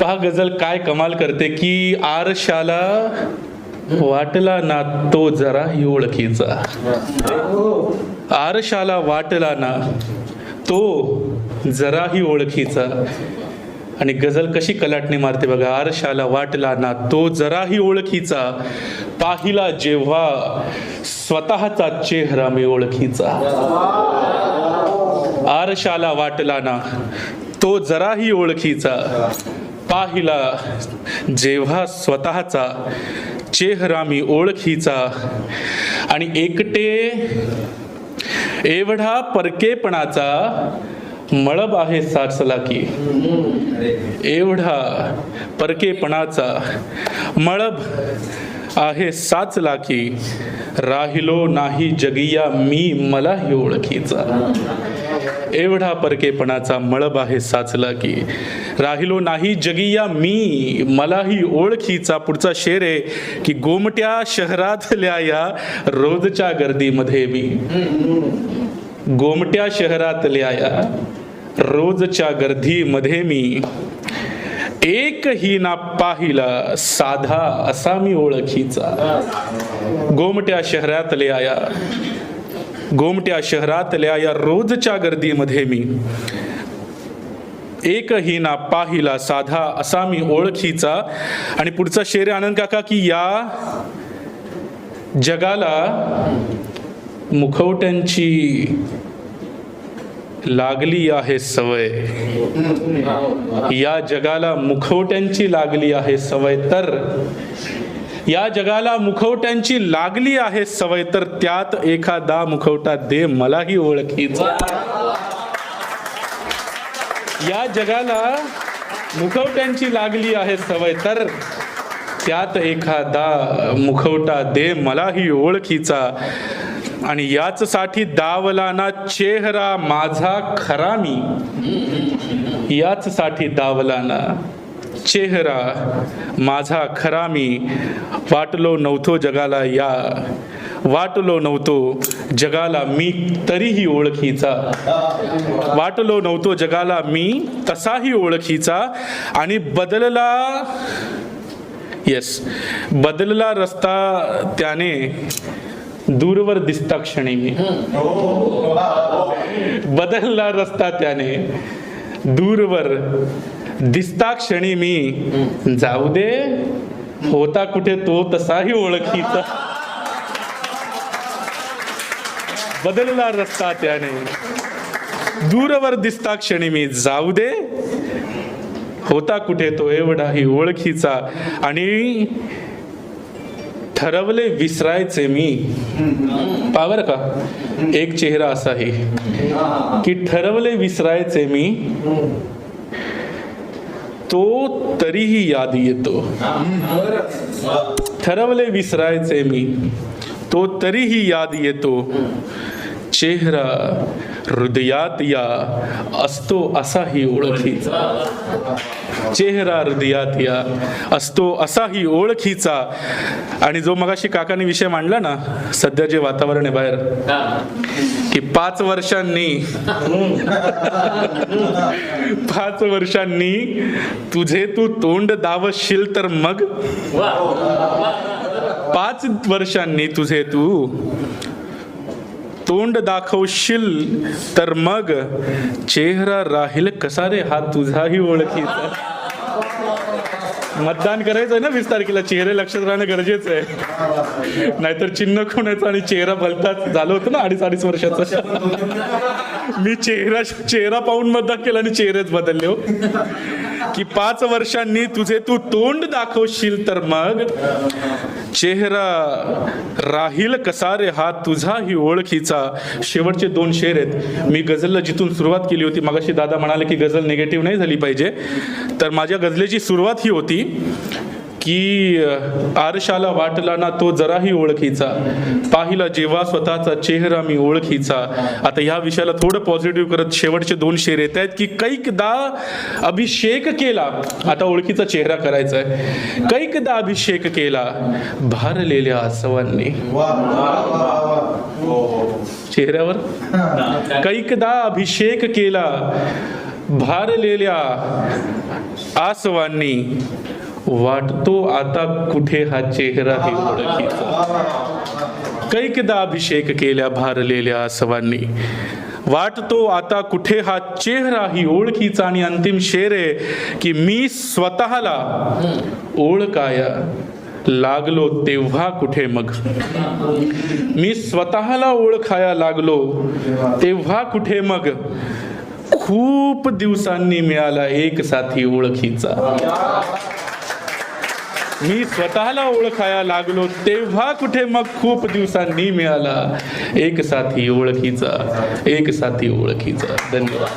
पहा गझल काय कमाल करते की आरशाला वाटला ना तो जराही ओळखीचा. आरशाला वाटला ना तो जराही ओळखीचा. आणि गझल कशी कलाटणी मारते बघा आरशाला वाटला ना तो जराही ओळखीचा. पाहिला जेव्हा स्वतःचा चेहरा मी ओळखीचा. आरशाला वाटला ना तो जराही ओळखीचा. पाहिला. जेव्हा स्वतःचा चेहरा मी ओळखीचा आणि एकटे एवढा परकेपणाचा मळब आहे साचला की एवढा परकेपणाचा मळब आहे साचला की राहिलो नाही जगिया मी मलाही ओळखीचा. एवढा परकेपणाचा मळब आहे साचला की राहिलो नाही जगिया मी मलाही ओळखीचा पुढचा शेर आहे की गोमट्या शहरातल्या या रोजच्या गर्दीमध्ये मी. गोमट्या शहरातल्या या रोजच्या गर्दीमध्ये मी. एकही ना पाहिला साधा असा मी ओळखीचा. गोमट्या शहरातल्या आया गोमट्या शहरातल्या या रोजच्या गर्दीमध्ये मी. एकही ना पाहिला साधा असा मी ओळखीचा. आणि पुढचा शेर आनंद काका की या जगाला मुखवट्यांची लागली आहे सवय. या जगाला मुखवट्यांची लागली आहे सवय. तर या जगाला मुखवट्यांची लागली आहे सवय. तर त्यात एखादा मुखवटा दे मलाही ओळखीचा. या जगाला मुखवट्यांची लागली आहे सवय. तर त्यात एखादा मुखवटा दे मलाही ओळखीचा. आणि याच साठी चेहरा माझा खरा मी. याच साठी चेहरा माझा खरा मी. वाटलो नव्हतो जगाला या. वाटलो नव्हतो जगाला मी तरीही ओळखीचा. वाटलो नव्हतो जगाला मी तसाही ओळखीचा. आणि बदलला येस बदलला रस्ता त्याने. दूरवर दिसता क्षणी. मी बदलला रस्ता त्याने. दूरवर दिसता क्षणी मी. जाऊ दे. होता कुठे तो तसाही ओळखीचा. बदलला रस्ता त्याने. दूरवर दिसता क्षणी मी. जाऊ दे. होता कुठे तो एवढाही ओळखीचा. आणि ठरवले विसरायचे मी. पावर का? एक चेहरा असाही की ठरवले विसरायचे मी तो तरीही याद येतो. ठरवले विसरायचे मी तो तरीही याद येतो. चेहरा हृदयात या असतो असाही ओळखीचा चेहरा हृदयात या असतो असाही ओळखीचा. आणि जो मगाशी काकाने विषय मांडला ना सध्या जे वातावरण आहे बाहेर की पाच वर्षांनी पाच वर्षांनी तुझे तू तोंड दावशील तर मग? पाच वर्षांनी तुझे तू तोंड दाखवशील तर मग चेहरा राहील कसा रे हा तुझाही ओळखीचा? मतदान करायचंय ना वीस तारखेला? चेहरे लक्षात राहणं गरजेचं आहे. नाहीतर चिन्ह कोणाचं आणि चेहरा भलताच झालं होतं ना अडीच अडीच वर्षाचं? मी चेहरा चेहरा पाहून मतदान केलं आणि चेहरेच बदलले हो. की पाच वर्षांनी तुझे तू तोंड दाखवशील तर मग चेहरा राहील कसा रे हा तुझाही ओळखीचा? शेवटचे दोन शेर आहेत. मी गझलला जिथून सुरुवात केली होती मगाशी दादा म्हणाले की गझल निगेटिव्ह नाही झाली पाहिजे. तर माझ्या गझलेची सुरुवात ही होती. की आरशाला वाटला ना तो जराही ओळखीचा. पाहिला जेव्हा स्वतःचा चेहरा मी ओळखीचा. आता ह्या विषयाला थोडं पॉझिटिव्ह करत शेवटचे दोन शेर येत आहेत की कैकदा अभिषेक केला. आता ओळखीचा चेहरा करायचा आहे कैकदा अभिषेक केला. भारलेल्या आसवांनी. चेहऱ्यावर? कैकदा अभिषेक केला. भारलेल्या आसवांनी. वाटतो आता कुठे हा चेहरा हे ओळखीचा कैकदा अभिषेक केल्या भारलेल्या आसवांनी. वाटतो आता कुठे हा चेहरा ही ओळखीचा आणि अंतिम शेर आहे की मी स्वतःला ओळखाया लागलो तेव्हा कुठे मग? मी स्वतःला ओळखाया लागलो तेव्हा कुठे मग? खूप दिवसांनी मिळाला एक साथी ओळखीचा. मी स्वतःला ओळखाया लागलो तेव्हा कुठे मग खूप दिवसांनी मिळाला. एक साथी ओळखीचा एक साथी ओळखीचा. धन्यवाद.